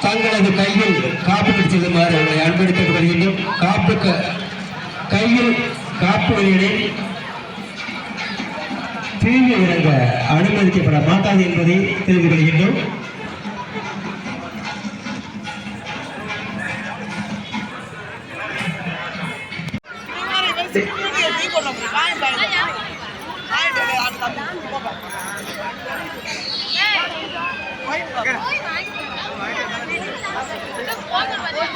தங்களது கையில் காப்பு செல்லுமாறு உங்களை அன்பளித்து வருகின்றோம் காப்பு க- கையில் காப்புகளிலே தீங்கு இறங்க அனுமதிக்கப்பட மாட்டாது என்பதை தெரிந்து கொள்கின்றோம்.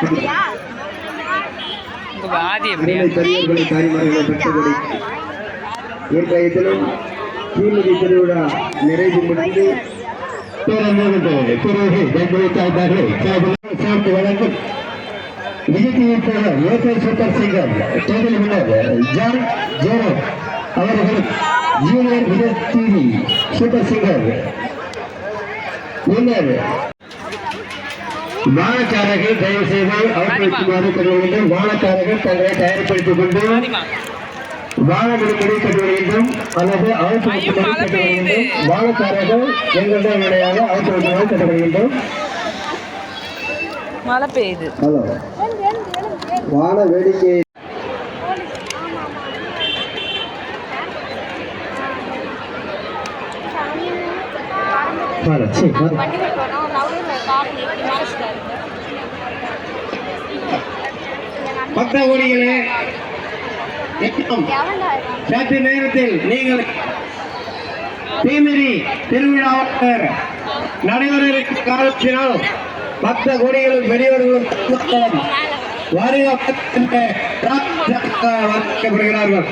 colourல ஒரு அண்ணன் கூட போனீங்க. ஹலோ உங்க வாதி எப்படியா அருமை பெரியவர்களை தாய்மார்களை பெற்றபடி இன்றைய தினம் தீமிதி திருவிழா நிறைவு முடிந்து பேரன்போடு பிறகு தங்களை தாய்மார்களே சேர்த்து வழங்கும் விஜய் போல local super singer table winner John ஜோரோ அவர்கள் junior Vijay TV super singer winner வானக்காரர்கள் தயவு செய்து அவர்களுக்குமாறு கருத வேண்டும். வானக்காரர்கள் தங்களை தயார்படுத்திக் கொண்டு வாதிமா வானமுடி கட்ட வேண்டும். அல்லது அவசர ஐயோ, மழை கட்ட வேண்டும். பெய்யுது. வானக்காரர்கள் எங்களுடைய விடையாக அவசர கட்ட வேண்டும். மழை பெய்யுது. ஹலோ. வான வேடிக்கை சரி. பக்த கோடிகளே சற்று நேரத்தில் நீங்கள் தீமிரி திருவிழாவினர் நடைபெறவிருக்கும் காலத்தினால் பக்த கோடிகளும் பெரியவர்களும் வருகப்படுகிறார்கள்